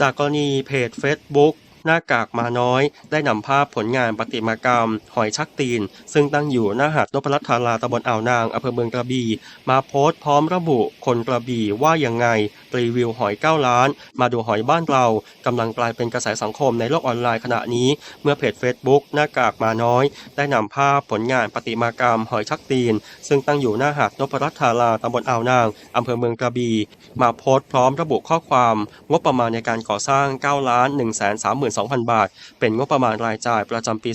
จากกรณีเพจ Facebook หน้ากากมาน้อย ได้นำภาพผลงานประติมากรรม หอยชักตีน ซึ่งตั้งอยู่หน้าหาดนพรัตน์ธาราตำบลอ่าวนางอำเภอเมืองกระบี่มาโพสต์พร้อมระบุคนกระบี่ว่ายังไงรีวิวหอย9ล้าน มาดูหอยบ้านเรากำลังกลายเป็นกระแสสังคมในโลกออนไลน์ขณะนี้ เมื่อเพจ Facebook หน้ากากมาน้อย ได้นำภาพผลงานประติมากรรมหอยชักตีน ซึ่งตั้งอยู่หน้าหาดนพรัตธาราตำบลอ่าวนางอำเภอเมืองกระบี่มาโพสต์พร้อมระบุข้อความ งบประมาณในการก่อสร้าง 9 ล้าน1 3 2 0 2,000 บาท เป็นงบประมาณรายจ่ายประจำปี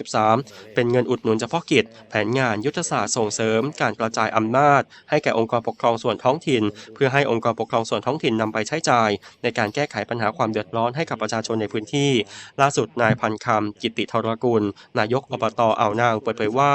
2563 เป็นเงินอุดหนุนเฉพาะกิจ แผนงานยุทธศาสตร์ส่งเสริม การกระจายอำนาจ ให้แก่องค์กรปกครองส่วนท้องถิ่น เพื่อให้องค์กรปกครองส่วนท้องถิ่นนำไปใช้จ่าย ในการแก้ไขปัญหาความเดือดร้อนให้กับประชาชนในพื้นที่ ล่าสุดนายพันคำกิติธรกุล นายกอบตอ่าวนางเปิดเผยว่า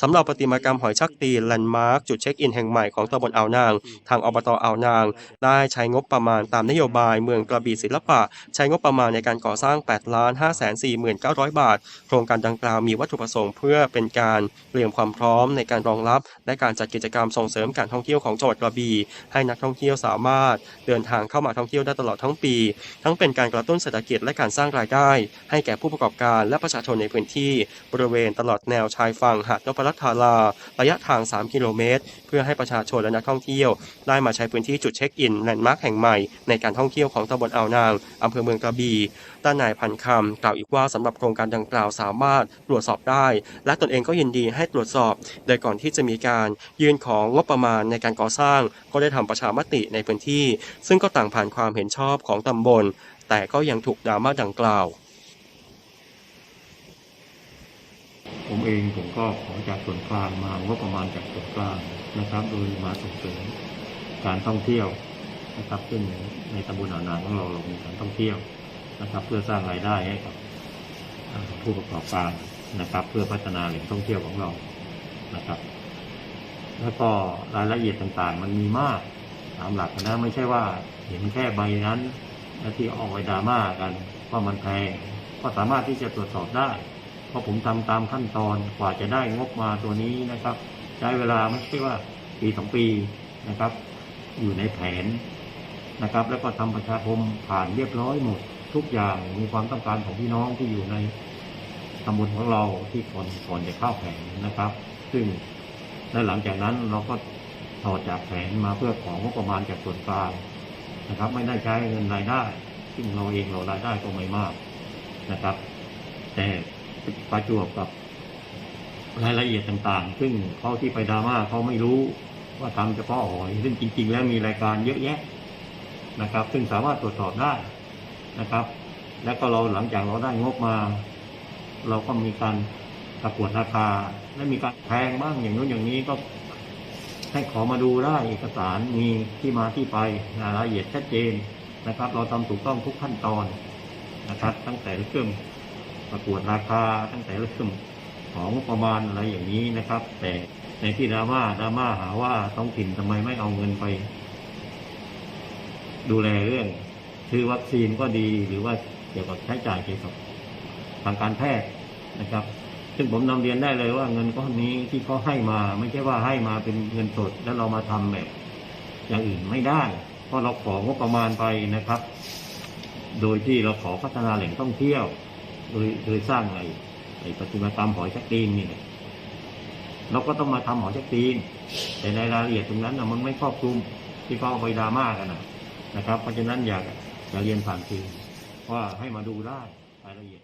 สำหรับประติมากรรมหอยชักตีแลนด์มาร์คจุดเช็คอินแห่งใหม่ของตำบลอ่าวนาง ทางอบตอ่าวนาง ได้ใช้งบประมาณตามนโยบายเมืองกระบี่ศิลปะ ใช้งบประมาณในการก่อสร้าง 8 ล้าน 5 4 9 0 0 บาท โครงการดังกล่าวมีวัตถุประสงค์เพื่อเป็นการเตรียมความพร้อมในการรองรับ และการจัดกิจกรรมส่งเสริมการท่องเที่ยวของจังหวัดกระบี่ให้นักท่องเที่ยวสามารถเดินทางเข้ามาท่องเที่ยวได้ตลอดทั้งปี ทั้งเป็นการกระตุ้นเศรษฐกิจและการสร้างรายได้ ให้แก่ผู้ประกอบการและประชาชนในพื้นที่บริเวณตลอดแนวชายฝั่งหาดนพรัตนาราระยะทาง 3 กิโลเมตร เพื่อให้ประชาชนและนักท่องเที่ยว ได้มาใช้พื้นที่จุดเช็คอินแลนด์มาร์คแห่งใหม่ในการท่องเที่ยวของตำบลอ่าวนางอำเภอเมืองกระบี่ด้านนายพันคำกล่าวอีกว่าสำหรับโครงการดังกล่าวสามารถตรวจสอบได้ และตนเองก็ยินดีให้ตรวจสอบ โดยก่อนที่จะมีการยื่นของงบประมาณในการก่อสร้าง ก็ได้ทำประชามติในพื้นที่ ซึ่งก็ต่างผ่านความเห็นชอบของตำบล แต่ก็ยังถูกดราม่าดังกล่าวผมเองผมก็ขอจากส่วนกลางมางบประมาณจากส่วนกลางนะครับ โดยมาส่งเสริมการท่องเที่ยวนะครับซึ่งในตำบลอ่านางของเราเรามีการท่องเที่ยว นะครับ เพื่อสร้างรายได้ให้กับผู้ประกอบการนะครับ เพื่อพัฒนาแหล่งท่องเที่ยวของเรานะครับ แล้วก็รายละเอียดต่างๆ มันมีมากตามหลักนะไม่ใช่ว่าเห็นแค่ใบนั้นแล้วที่ออกไปดราม่ากันว่ามันแพงก็สามารถที่จะตรวจสอบได้ เพราะผมทำตามขั้นตอนกว่าจะได้งบมาตัวนี้นะครับ ใช้เวลาไม่ใช่ว่าปีสองปีนะครับ อยู่ในแผนนะครับ แล้วก็ทำประชาคมผ่านเรียบร้อยหมด ทุกอย่างมีความต้องการของพี่น้องที่อยู่ในตำบลของเราที่ก่อนก่อนจะเข้าแผนนะครับ ซึ่งและหลังจากนั้นเราก็ถอดจากแผนมาเพื่อของงบประมาณจากส่วนกลางนะครับ ไม่ได้ใช้เงินรายได้ ซึ่งเราเองเรารายได้ก็ไม่มากนะครับ แต่ประจวบกับรายละเอียดต่างๆ ซึ่งเขาที่ไปดราม่าเขาไม่รู้ว่าทำเฉพาะหอยซึ่งจริง ๆ แล้วมีรายการเยอะแยะนะครับ ซึ่งสามารถตรวจสอบได้ นะครับ แล้วก็เราหลังจากเราได้งบมา เราก็มีการประกวดราคา และมีการแพงบ้างอย่างนู้นอย่างนี้ก็ให้ขอมาดูได้เอกสารมีที่มาที่ไปรายละเอียดชัดเจนนะครับ เราทำถูกต้องทุกขั้นตอนนะครับ ตั้งแต่เริ่มประกวดราคาตั้งแต่เริ่มของงบประมาณอะไรอย่างนี้นะครับ แต่ในที่ดราม่าดราม่าหาว่าท้องถิ่นทำไมไม่เอาเงินไป ดูแลเรื่อง ซื้อวัคซีนก็ดีหรือว่าเกี่ยวกับใช้จ่ายเกี่ยวกับทางการแพทย์นะครับ ซึ่งผมนำเรียนได้เลยว่าเงินก้อนนี้ที่เขาให้มา ไม่ใช่ว่าให้มาเป็นเงินสดแล้วเรามาทำแบบ อย่างอื่นไม่ได้ เพราะเราของบประมาณไปนะครับ โดยที่เราขอพัฒนาแหล่งท่องเที่ยว โดยโดยสร้างไอ้ไอ้ปฏิมากรรมหอยชักตีนนี่เนี่ยเราก็ต้องมาทำหอยชักตีน แต่ในรายละเอียดตรงนั้นนะมันไม่ครอบคลุมที่เขาเอาไปดราม่ากันนะนะครับ เพราะฉะนั้นอยาก จะเรียนผ่านคือว่าให้มาดูได้รายละเอียด